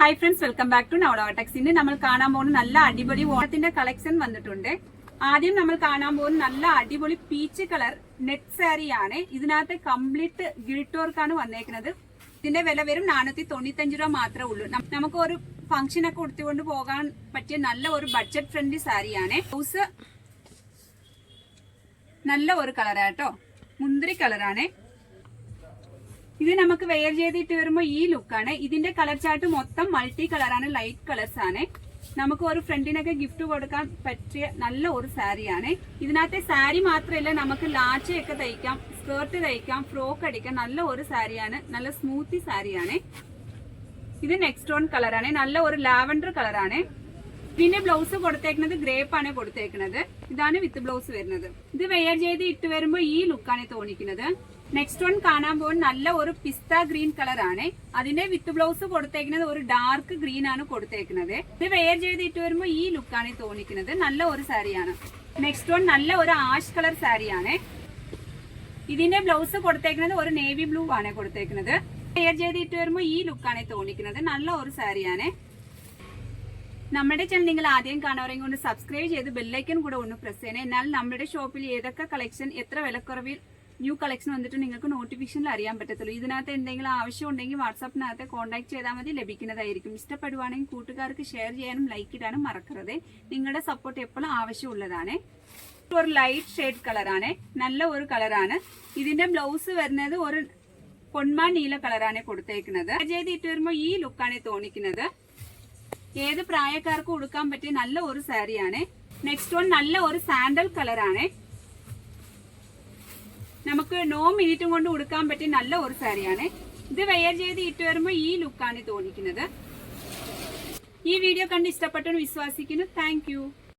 Hi friends welcome back to നവളോടെക്സ് ടെക്സിന്റെ നമ്മൾ കാണാൻ പോകുന്ന നല്ല അടിപൊളി ഓണത്തിന്റെ കളക്ഷൻ വന്നിട്ടുണ്ട്. ആദ്യം നമ്മൾ കാണാൻ പോകുന്ന നല്ല അടിപൊളി പീച്ച് കളർ നെറ്റ് സാരി ആണ്. ഇതിനകത്ത് കംപ്ലീറ്റ് ഗിൽട്ട് വർക്കാണ് വന്നേക്കുന്നത്. ഇതിന്റെ വില വരും നാനൂറ്റി തൊണ്ണൂറ്റഞ്ച് രൂപ മാത്രമേ ഉള്ളൂ. നമുക്ക് ഒരു ഫംഗ്ഷൻ ഒക്കെ കൊടുത്തുകൊണ്ട് പോകാൻ പറ്റിയ നല്ല ഒരു ബഡ്ജറ്റ് ഫ്രണ്ട്ലി സാരിയാണ് ബ്ലൗസ് നല്ല ഒരു കളറാട്ടോ മുന്തിരി കളറാണ് ഇത് നമുക്ക് വെയർ ചെയ്തിട്ട് വരുമ്പോൾ ഈ ലുക്കാണ് ഇതിന്റെ കളർ ചാർട്ട് മൊത്തം മൾട്ടി കളറാണ് ലൈറ്റ് കളേഴ്സ് ആണ്. നമുക്ക് ഒരു ഫ്രണ്ടിനൊക്കെ ഗിഫ്റ്റ് കൊടുക്കാൻ പറ്റിയ നല്ല ഒരു സാരിയാണ് ഇതിനകത്തെ സാരി മാത്രമല്ല നമുക്ക് ലാച്ചയൊക്കെ തയ്ക്കാം സ്കേർട്ട് തയ്ക്കാം ഫ്രോക്ക് അടിക്കാം നല്ല ഒരു സാരിയാണ് നല്ല സ്മൂത്തി സാരിയാണ് ഇത് നെക്സ്റ്റ് വൺ കളറാണ് നല്ല ഒരു ലാവൻഡർ കളറാണ് പിന്നെ ബ്ലൗസ് കൊടുത്തേക്കുന്നത് ഗ്രേപ്പ് ആണ് കൊടുത്തേക്കുന്നത്. ഇതാണ് വിത്ത് ബ്ലൗസ് വരുന്നത്. ഇത് വെയർ ചെയ്ത് ഇട്ട് വരുമ്പോൾ ഈ ലുക്കാണ് തോന്നിക്കുന്നത്. നെക്സ്റ്റ് വൺ കാണാൻ പോകുന്ന നല്ല ഒരു പിസ്ത ഗ്രീൻ കളർ ആണ്. അതിന്റെ വിത്ത് ബ്ലൗസ് കൊടുത്തേക്കുന്നത് ഒരു ഡാർക്ക് ഗ്രീൻ ആണ് കൊടുത്തേക്കുന്നത്. ഇത് വെയർ ചെയ്തിട്ട് വരുമ്പോൾ ഈ ലുക്കാണ് തോന്നിക്കുന്നത്. നല്ല ഒരു സാരിയാണ് നെക്സ്റ്റ് വൺ നല്ല ഒരു ആഷ് കളർ സാരിയാണ് ഇതിന്റെ ബ്ലൗസ് കൊടുത്തേക്കുന്നത് ഒരു നേവി ബ്ലൂ ആണ് കൊടുത്തേക്കുന്നത്. വെയർ ചെയ്തിട്ട് വരുമ്പോൾ ഈ ലുക്കാണ് തോന്നിക്കുന്നത്. നല്ല ഒരു സാരിയാണ് നമ്മുടെ ചാനൽ നിങ്ങൾ ആദ്യം കാണാറെങ്കിൽ കൊണ്ട് സബ്സ്ക്രൈബ് ചെയ്ത് ബെല്ലൈക്കൻ കൂടെ ഒന്ന് പ്രസ് ചെയ്യണേ. എന്നാൽ നമ്മുടെ ഷോപ്പിൽ ഏതൊക്കെ കളക്ഷൻ എത്ര വിലക്കുറവിൽ ന്യൂ കളക്ഷൻ വന്നിട്ട് നിങ്ങൾക്ക് നോട്ടിഫിക്കേഷനിൽ അറിയാൻ പറ്റത്തുള്ളൂ. ഇതിനകത്ത് എന്തെങ്കിലും ആവശ്യം ഉണ്ടെങ്കിൽ വാട്സാപ്പിനകത്ത് കോൺടാക്ട് ചെയ്താൽ മതി ലഭിക്കുന്നതായിരിക്കും. ഇഷ്ടപ്പെടുവാണെങ്കിൽ കൂട്ടുകാർക്ക് ഷെയർ ചെയ്യാനും ലൈക്ക് ഇടാനും മറക്കരുത്. നിങ്ങളുടെ സപ്പോർട്ട് എപ്പോഴും ആവശ്യമുള്ളതാണ്. ഒരു ലൈറ്റ് ഷെയ്ഡ് കളറാണ് നല്ല ഒരു കളറാണ് ഇതിന്റെ ബ്ലൗസ് വരുന്നത് ഒരു പൊന്മാ നീല കളറാണ് കൊടുത്തേക്കുന്നത്. ചെയ്ത് ഇട്ട് വരുമ്പോൾ ഈ ലുക്കാണ് തോന്നിക്കുന്നത്. ഏത് പ്രായക്കാർക്കും ഉടുക്കാൻ പറ്റിയ നല്ല ഒരു സാരിയാണ് നെക്സ്റ്റ് വൺ നല്ല ഒരു സാൻഡൽ കളറാണ് നമുക്ക് നോ മിനിറ്റും കൊണ്ട് ഉടുക്കാൻ പറ്റിയ നല്ല ഒരു സാരിയാണ്. ഇത് വെയർ ചെയ്ത് ഇട്ട് വരുമ്പോൾ ഈ ലുക്കാണ് തോന്നിക്കുന്നത്. ഈ വീഡിയോ കണ്ട് ഇഷ്ടപ്പെട്ടെന്ന് വിശ്വസിക്കുന്നു. താങ്ക്